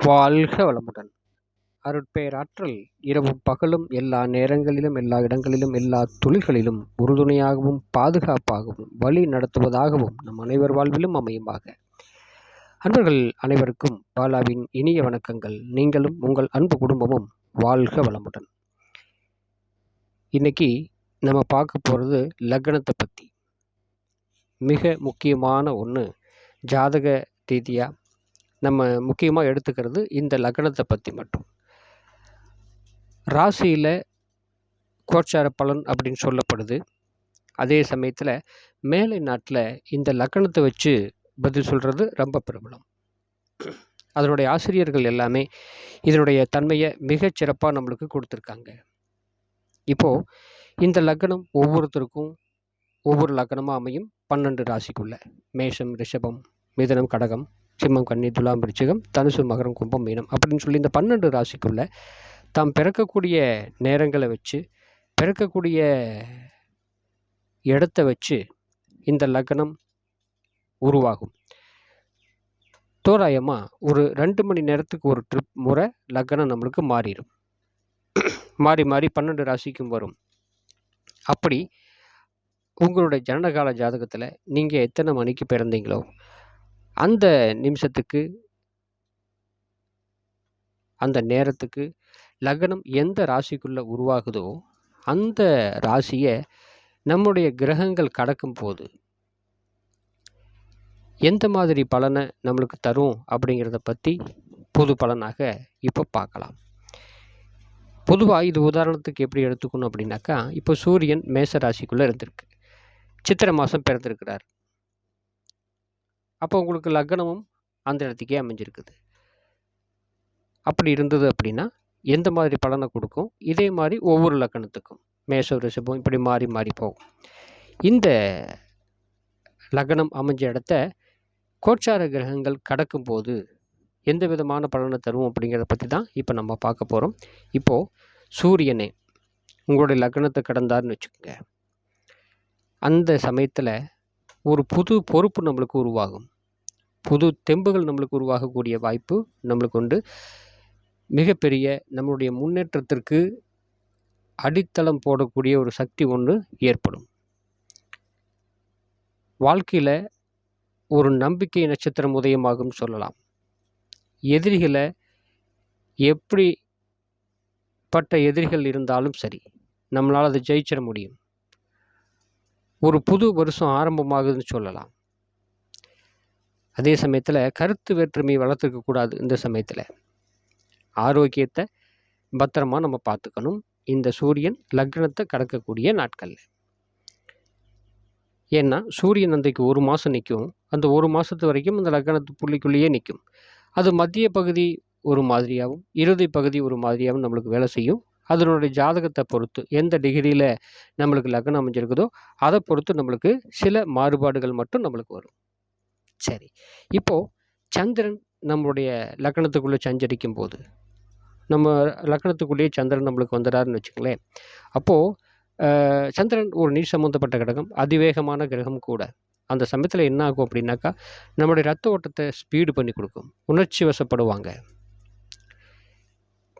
வாழ்க வளமுடன். அருட்பேராற்றல் இரவும் பகலும் எல்லா நேரங்களிலும் எல்லா இடங்களிலும் எல்லா தொழில்களிலும் உறுதுணையாகவும் பாதுகாப்பாகவும் வழி நடத்துவதாகவும் நம் அனைவர் வாழ்விலும் அமையுமாக. அன்பர்கள் அனைவருக்கும் பாலாவின் இனிய வணக்கங்கள். நீங்களும் உங்கள் அன்பு குடும்பமும் வாழ்க வளமுடன். இன்னைக்கு நம்ம பார்க்க போகிறது லக்னத்தை பற்றி மிக முக்கியமான ஒன்று ஜாதக ரீதியாக நம்ம முக்கியமாக எடுத்துக்கிறது இந்த லக்னத்தை பற்றி மட்டும். ராசியில் கோச்சார பலன் அப்படின்னு சொல்லப்படுது. அதே சமயத்தில் மேலை நாட்டில் இந்த லக்கணத்தை வச்சு பதில் சொல்கிறது ரொம்ப பிரபலம். அதனுடைய ஆசிரியர்கள் எல்லாமே இதனுடைய தன்மையை மிகச்சிறப்பாக நம்மளுக்கு கொடுத்துருக்காங்க. இப்போது இந்த லக்னம் ஒவ்வொருத்தருக்கும் ஒவ்வொரு லக்னமாக அமையும் பன்னெண்டு ராசிக்குள்ளே. மேஷம் ரிஷபம் மிதனம் கடகம். சிம்மம் கன்னி துலாம் விருச்சிகம் தனுசு மகரம் கும்பம் மீனம் அப்படின்னு சொல்லி இந்த பன்னெண்டு ராசிக்குள்ள தாம் பிறக்கக்கூடிய நேரங்களை வச்சு பிறக்கக்கூடிய இடத்த வச்சு இந்த லக்னம் உருவாகும். தோராயமாக ஒரு ரெண்டு மணி நேரத்துக்கு ஒரு ட்ரிப் முறை லக்னம் நம்மளுக்கு மாறிடும். மாறி மாறி பன்னெண்டு ராசிக்கும் வரும். அப்படி உங்களுடைய ஜனனகால ஜாதகத்தில் நீங்கள் எத்தனை மணிக்கு பிறந்தீங்களோ அந்த நிமிஷத்துக்கு அந்த நேரத்துக்கு லக்னம் எந்த ராசிக்குள்ளே உருவாகுதோ அந்த ராசியை நம்முடைய கிரகங்கள் கடக்கும் போது எந்த மாதிரி பலனை நம்மளுக்கு தரும் அப்படிங்கிறத பற்றி பொது பலனாக இப்போ பார்க்கலாம். பொதுவாக இது உதாரணத்துக்கு எப்படி எடுத்துக்கணும் அப்படின்னாக்கா இப்போ சூரியன் மேச ராசிக்குள்ளே இருந்திருக்கு. சித்திரை மாதம் பிறந்திருக்கிறார். அப்போ உங்களுக்கு லக்னமும் அந்த இடத்துக்கே அமைஞ்சிருக்குது. அப்படி இருந்தது அப்படின்னா எந்த மாதிரி பலனை கொடுக்கும்? இதே மாதிரி ஒவ்வொரு லக்கணத்துக்கும் மேஷம் ரிஷபம் இப்படி மாறி மாறி போகும். இந்த லக்னம் அமைஞ்ச இடத்த கோச்சார கிரகங்கள் கடக்கும்போது எந்த விதமான பலனை தரும் அப்படிங்கிறத பற்றி தான் இப்போ நம்ம பார்க்க போகிறோம் இப்போது சூரியனே உங்களுடைய லக்னத்தை கடந்தார்னு வச்சுக்கோங்க. அந்த சமயத்தில் ஒரு புது பொறுப்பு நம்மளுக்கு உருவாகும். புது தெம்புகள் நம்மளுக்கு உருவாகக்கூடிய வாய்ப்பு நம்மளுக்கு உண்டு. மிகப்பெரிய நம்மளுடைய முன்னேற்றத்திற்கு அடித்தளம் போடக்கூடிய ஒரு சக்தி ஒன்று ஏற்படும். வாழ்க்கையில் ஒரு நம்பிக்கை நட்சத்திரம் உதயமாகும் சொல்லலாம். எதிரிகளை எப்படிப்பட்ட எதிரிகள் இருந்தாலும் சரி நம்மளால் அதை ஜெயிச்சிட முடியும். ஒரு புது வருஷம் ஆரம்பமாகுதுன்னு சொல்லலாம். அதே சமயத்தில் கருத்து வேற்றுமை வளர்த்துக்கக்கூடாது இந்த சமயத்தில். ஆரோக்கியத்தை பத்திரமா நம்ம பார்த்துக்கணும். இந்த சூரியன் லக்னத்தை கடக்கக்கூடிய நாட்களில். ஏன்னா சூரியன் அன்றைக்கு ஒரு மாதம் நிற்கும் அந்த ஒரு மாதத்து வரைக்கும் அந்த லக்னத்து புள்ளிக்குள்ளேயே நிற்கும் அது மத்திய பகுதி ஒரு மாதிரியாகவும் இறுதி பகுதி ஒரு மாதிரியாகவும் நம்மளுக்கு வேலை செய்யும். அதனுடைய ஜாதகத்தை பொறுத்து எந்த டிகிரியில் நம்மளுக்கு லக்னம் அமைஞ்சிருக்குதோ அதை பொறுத்து நம்மளுக்கு சில மாறுபாடுகள் மட்டும் நம்மளுக்கு வரும். சரி. இப்போது சந்திரன் நம்மளுடைய லக்னத்துக்குள்ளே சஞ்சரிக்கும் போது நம்ம லக்னத்துக்குள்ளேயே சந்திரன் நம்மளுக்கு வந்துடாருன்னு வச்சுங்களேன் அப்போது சந்திரன் ஒரு நீர் சம்மந்தப்பட்ட கிரகம் அதிவேகமான கிரகம் கூட. அந்த சமயத்தில் என்ன ஆகும் அப்படின்னாக்கா நம்மளுடைய ரத்த ஓட்டத்தை ஸ்பீடு பண்ணி கொடுக்கும். உணர்ச்சி வசப்படுவாங்க.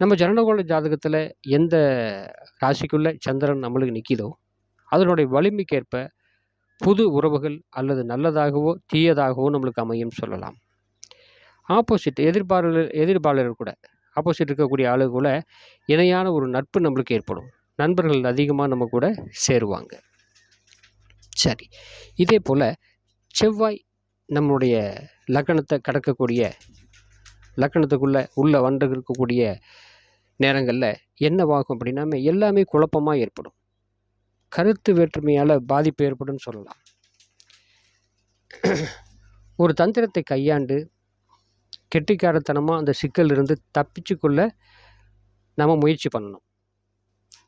நம்ம ஜனனகோல ஜாதகத்தில் எந்த ராசிக்குள்ளே சந்திரன் நம்மளுக்கு நிற்கிதோ அதனுடைய வலிமைக்கேற்ப புது உறவுகள் அல்லது நல்லதாகவோ தீயதாகவோ நம்மளுக்கு அமையும் சொல்லலாம். ஆப்போசிட் எதிர்பாளர் எதிர்பாளர்கள் கூட ஆப்போசிட் இருக்கக்கூடிய ஆளு கூட இணையான ஒரு நட்பு நம்மளுக்கு ஏற்படும். நண்பர்கள் அதிகமாக நம்ம கூட சேருவாங்க. சரி. இதே போல் செவ்வாய் நம்மளுடைய லக்கணத்தை கடக்கக்கூடிய லக்கணத்துக்குள்ளே உள்ளே வந்து இருக்கக்கூடிய நேரங்களில் என்னவாகும் அப்படின்னா எல்லாமே குழப்பமாக ஏற்படும். கருத்து வேற்றுமையால் பாதிப்பு ஏற்படும் சொல்லலாம். ஒரு தந்திரத்தை கையாண்டு கெட்டிக்காரத்தனமாக அந்த சிக்கல் இருந்து நம்ம முயற்சி பண்ணணும்.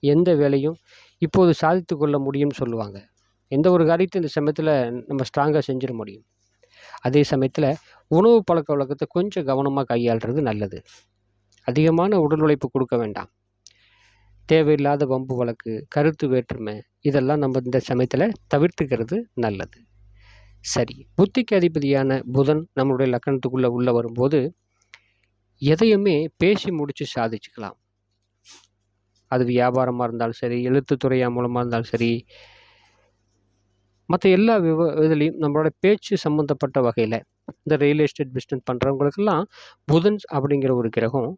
எந்த வேலையும் இப்போது சாதித்து கொள்ள முடியும்னு சொல்லுவாங்க. எந்த ஒரு காரியத்தையும் இந்த சமயத்தில் நம்ம ஸ்ட்ராங்காக செஞ்சிட முடியும். அதே சமயத்தில் உணவு பழக்க வழக்கத்தை கொஞ்சம் கவனமாக கையாளுறது நல்லது. அதிகமான உடல் உழைப்பு கொடுக்க வேண்டாம். தேவையில்லாத வம்பு வழக்கு கருத்து வேற்றுமை இதெல்லாம் நம்ம இந்த சமயத்தில் தவிர்த்துக்கிறது நல்லது. சரி புத்திக்கு அதிபதியான புதன் நம்மளுடைய லக்கணத்துக்குள்ளே உள்ளே வரும்போது எதையுமே பேசி முடித்து சாதிச்சுக்கலாம். அது வியாபாரமாக இருந்தாலும் சரி எழுத்துத்துறையா மூலமாக இருந்தாலும் சரி மற்ற எல்லா விவ இதுலேயும் நம்மளோட பேச்சு சம்மந்தப்பட்ட வகையில் இந்த ரியல் எஸ்டேட் பிஸ்னஸ் பண்ணுறவங்களுக்கெல்லாம் புதன் அப்படிங்கிற ஒரு கிரகம்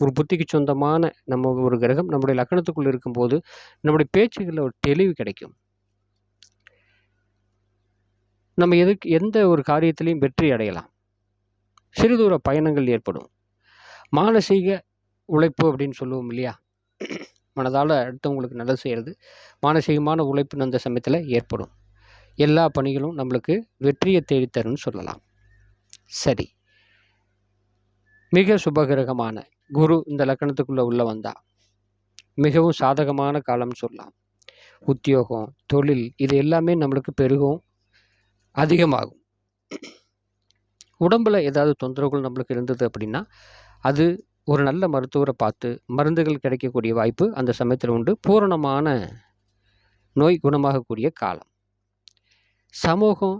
ஒரு புத்திக்கு சொந்தமான நம்ம ஒரு கிரகம் நம்முடைய லக்கணத்துக்குள்ளே இருக்கும்போது நம்முடைய பேச்சுகளில் ஒரு தெளிவு கிடைக்கும். நம்ம எதுக்கு எந்த ஒரு காரியத்திலையும் வெற்றி அடையலாம். சிறுதூர பயணங்கள் ஏற்படும். மானசீக உழைப்பு அப்படின்னு சொல்லுவோம் இல்லையா? மனதால் அடுத்தவங்களுக்கு நல்லது செய்கிறது மானசீகமான உழைப்பு அந்த சமயத்தில் ஏற்படும். எல்லா பணிகளும் நம்மளுக்கு வெற்றியை தேடித்தரும்னு சொல்லலாம். சரி. மிக சுபகிரகமான குரு இந்த லக்கணத்துக்குள்ளே உள்ள வந்தா. மிகவும் சாதகமான காலம்னு சொல்லலாம். உத்தியோகம் தொழில் இது எல்லாமே நம்மளுக்கு பெருகும் அதிகமாகும். உடம்பில் ஏதாவது தொந்தரவுகள் நம்மளுக்கு இருந்தது அப்படின்னா அது ஒரு நல்ல மருத்துவரை பார்த்து மருந்துகள் கிடைக்கக்கூடிய வாய்ப்பு அந்த சமயத்தில் உண்டு. பூரணமான நோய் குணமாகக்கூடிய காலம். சமூகம்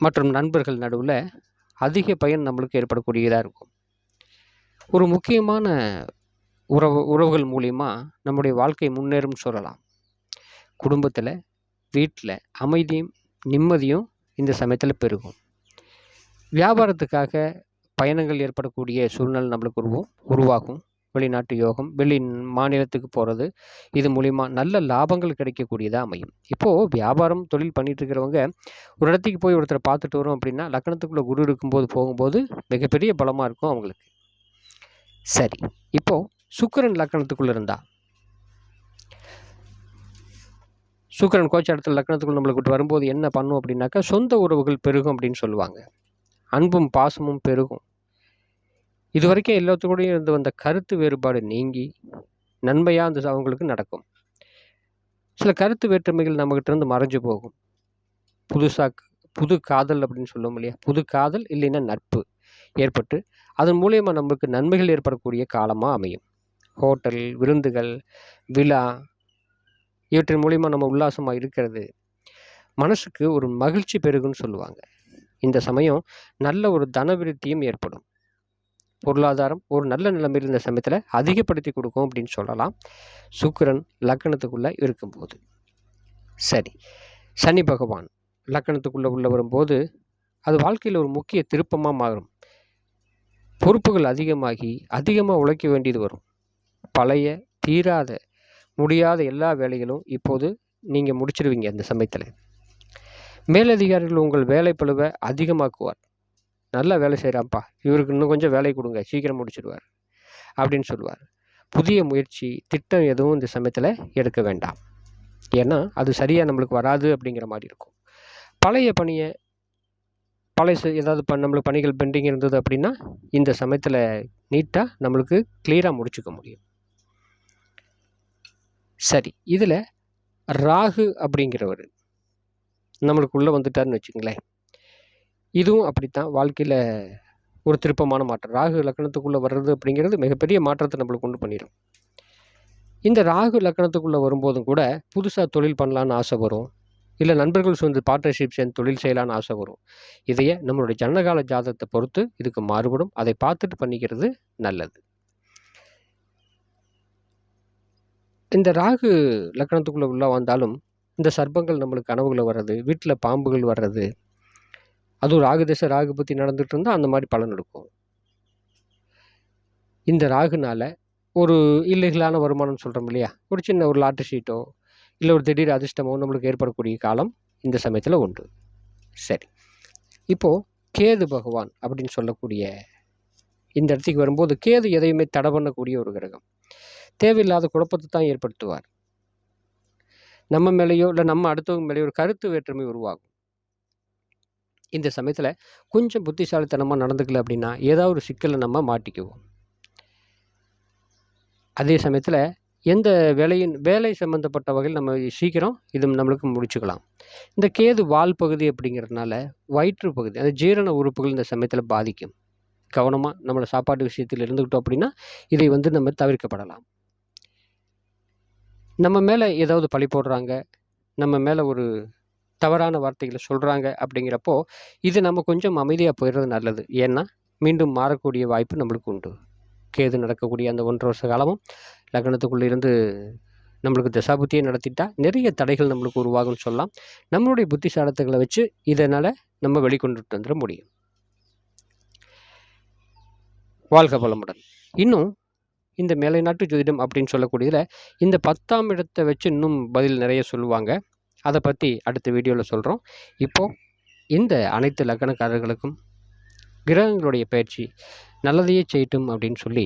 மற்றும் நண்பர்கள் நடுவில் அதிக பயன் நம்மளுக்கு ஏற்படக்கூடியதாக இருக்கும். ஒரு முக்கியமான உறவு உறவுகள் மூலிமா நம்முடைய வாழ்க்கை முன்னேறும் சொல்லலாம். குடும்பத்தில் வீட்டில் அமைதியும் நிம்மதியும் இந்த சமயத்தில் பெருகும். வியாபாரத்துக்காக பயணங்கள் ஏற்படக்கூடிய சூழ்நிலை நம்மளுக்கு உருவம் உருவாகும். வெளிநாட்டு யோகம் வெளி மாநிலத்துக்கு போகிறது இது மூலிமா நல்ல லாபங்கள் கிடைக்கக்கூடியதாக அமையும். இப்போது வியாபாரம் தொழில் பண்ணிட்டு இருக்கிறவங்க ஒரு இடத்துக்கு போய் ஒருத்தரை பார்த்துட்டு வரும் அப்படின்னா லக்கணத்துக்குள்ளே குரு இருக்கும்போது போகும்போது மிகப்பெரிய பலமாக இருக்கும் அவங்களுக்கு. சரி. இப்போது சுக்கிரன் லக்கணத்துக்குள்ளே இருந்தா? சுக்கிரன் கோச்ச இடத்துல லக்கணத்துக்குள்ள நம்மளுக்கு வரும்போது என்ன பண்ணும் அப்படின்னாக்கா சொந்த உறவுகள் பெருகும் அப்படின்னு சொல்லுவாங்க. அன்பும் பாசமும் பெருகும். இது வரைக்கும் எல்லாத்துக்கூடையும் இருந்து வந்த கருத்து வேறுபாடு நீங்கி நன்மையாக அந்த அவங்களுக்கு நடக்கும். சில கருத்து வேற்றுமைகள் நம்மகிட்ட இருந்து மறைஞ்சு போகும். புதுசாக புது காதல் அப்படின்னு சொல்லுவோம் இல்லையா? புது காதல் இல்லைன்னா நட்பு ஏற்பட்டு அதன் மூலயமா நம்மளுக்கு நன்மைகள் ஏற்படக்கூடிய காலமாக அமையும். ஹோட்டல் விருந்துகள் விழா இவற்றின் மூலிமா நம்ம உல்லாசமாக இருக்கிறது. மனசுக்கு ஒரு மகிழ்ச்சி பெருகுன்னு சொல்லுவாங்க. இந்த சமயம் நல்ல ஒரு தனவிருத்தியும் ஏற்படும். பொருளாதாரம் ஒரு நல்ல நிலைமையில் இந்த சமயத்தில் அதிகப்படுத்தி கொடுக்கும் அப்படின்னு சொல்லலாம். சுக்கிரன் லக்கணத்துக்குள்ளே இருக்கும்போது. சரி. சனி பகவான் லக்கணத்துக்குள்ளே உள்ளே வரும்போது அது வாழ்க்கையில் ஒரு முக்கிய திருப்பமாக மாறும். பொறுப்புகள் அதிகமாகி அதிகமாக உழைக்க வேண்டியது வரும். பழைய தீராத முடியாத எல்லா வேலைகளும் இப்போது நீங்கள் முடிச்சிடுவீங்க அந்த சமயத்தில். மேலதிகாரிகள் உங்கள் வேலை பழுவை அதிகமாக்குவார். நல்லா வேலை செய்கிறாப்பா இவருக்கு இன்னும் கொஞ்சம் வேலை கொடுங்க. சீக்கிரம் முடிச்சிடுவார். அப்படின்னு சொல்லுவார். புதிய முயற்சி திட்டம் எதுவும் இந்த சமயத்தில் எடுக்க வேண்டாம். ஏன்னா அது சரியாக நம்மளுக்கு வராது அப்படிங்கிற மாதிரி இருக்கும். பழைய பணியை பழசு ஏதாவது ப நம்மளுக்கு பணிகள் பெண்டிங் இருந்தது அப்படின்னா இந்த சமயத்தில் நீட்டாக நம்மளுக்கு கிளியராக முடிச்சுக்க முடியும். சரி இதில் ராகு அப்படிங்கிறவர் நம்மளுக்கு உள்ளே வந்துட்டாருன்னு வச்சுங்களேன் இதுவும் அப்படித்தான் வாழ்க்கையில் ஒரு திருப்பமான மாற்றம். ராகு லக்கணத்துக்குள்ளே வர்றது அப்படிங்கிறது மிகப்பெரிய மாற்றத்தை நம்மளுக்கு கொண்டு பண்ணிடும் இந்த ராகு லக்கணத்துக்குள்ளே வரும்போதும் கூட புதுசாக தொழில் பண்ணலான்னு ஆசை வரும். இல்லை நண்பர்கள் சேர்ந்து பார்ட்னர்ஷிப் சேர்ந்து தொழில் செய்யலான்னு ஆசை வரும். இதையே நம்மளுடைய ஜனகால ஜாதகத்தை பொறுத்து இதுக்கு மாறுபடும். அதை பார்த்துட்டு பண்ணிக்கிறது நல்லது. இந்த ராகு லக்கணத்துக்குள்ளே உள்ள வந்தாலும் இந்த சர்ப்பங்கள் நம்மளுக்கு கனவுகளை வர்றது வீட்டில் பாம்புகள் வர்றது அதுவும் ராகு திசை ராகு பற்றி நடந்துகிட்டு இருந்தால் அந்த மாதிரி பலன் இருக்கும் இந்த ராகுனால் ஒரு இல்லீகலான வருமானம் சொல்கிறோம் இல்லையா? ஒரு சின்ன ஒரு லாட்டரி ஷீட்டோ இல்லை ஒரு திடீர் அதிர்ஷ்டமோ நம்மளுக்கு ஏற்படக்கூடிய காலம் இந்த சமயத்தில் உண்டு. சரி. இப்போது கேது பகவான் அப்படின்னு சொல்லக்கூடிய இந்த இடத்துக்கு வரும்போது கேது எதையுமே தடை பண்ணக்கூடிய ஒரு கிரகம். தேவையில்லாத குழப்பத்தை தான் ஏற்படுத்துவார். நம்ம மேலேயோ இல்லை நம்ம அடுத்தவங்க மேலேயோ ஒரு கருத்து வேற்றுமை உருவாகும். இந்த சமயத்தில் கொஞ்சம் புத்திசாலித்தனமாக நடந்துக்கல அப்படின்னா ஏதாவது ஒரு சிக்கலை நம்ம மாட்டிக்குவோம். அதே சமயத்தில் எந்த வேலையின் வேலை சம்மந்தப்பட்ட வகையில் நம்ம சீக்கிரம் இது நம்மளுக்கு முடிச்சுக்கலாம். இந்த கேது வால் பகுதி அப்படிங்கிறதுனால வயிற்று பகுதி அந்த ஜீரண உறுப்புகள் இந்த சமயத்தில் பாதிக்கும். கவனமாக நம்மளை சாப்பாட்டு விஷயத்தில் இருந்துக்கிட்டோம் அப்படின்னா இதை வந்து நம்ம தவிர்க்கப்படலாம். நம்ம மேலே ஏதாவது பழி போடுறாங்க நம்ம மேலே ஒரு தவறான வார்த்தைகளை சொல்கிறாங்க அப்படிங்கிறப்போ இது நம்ம கொஞ்சம் அமைதியாக போயிடுறது நல்லது. ஏன்னா மீண்டும் மாறக்கூடிய வாய்ப்பு நம்மளுக்கு உண்டு. கேது நடக்கக்கூடிய அந்த ஒன்றரை வருஷ காலமும் லக்னத்துக்குள்ளே இருந்து நம்மளுக்கு தசாபுத்தியே நடத்திட்டால் நிறைய தடைகள் நம்மளுக்கு உருவாகும்னு சொல்லலாம். நம்மளுடைய புத்திசாலத்துகளை வச்சு இதனால் நம்ம வெளிக்கொண்டுட்டு வந்துட முடியும். வாழ்க பலமுடன் இன்னும் இந்த மேலை நாட்டு ஜோதிடம் அப்படின்னு சொல்லக்கூடியதில் இந்த பத்தாம் இடத்தை வச்சு இன்னும் பதில் நிறைய சொல்லுவாங்க. அதை பற்றி அடுத்த வீடியோவில் சொல்கிறோம் இப்போது இந்த அனைத்து லக்கணக்காரர்களுக்கும் கிரகங்களுடைய பயிற்சி நல்லதையே செய்யட்டும் அப்படின்னு சொல்லி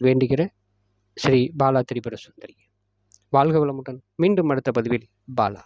வேண்டுகிற ஸ்ரீ பாலா திரிபுர சுந்தரி வாழ்க வளமுடன் மீண்டும் அடுத்த பதிவில் பாலா.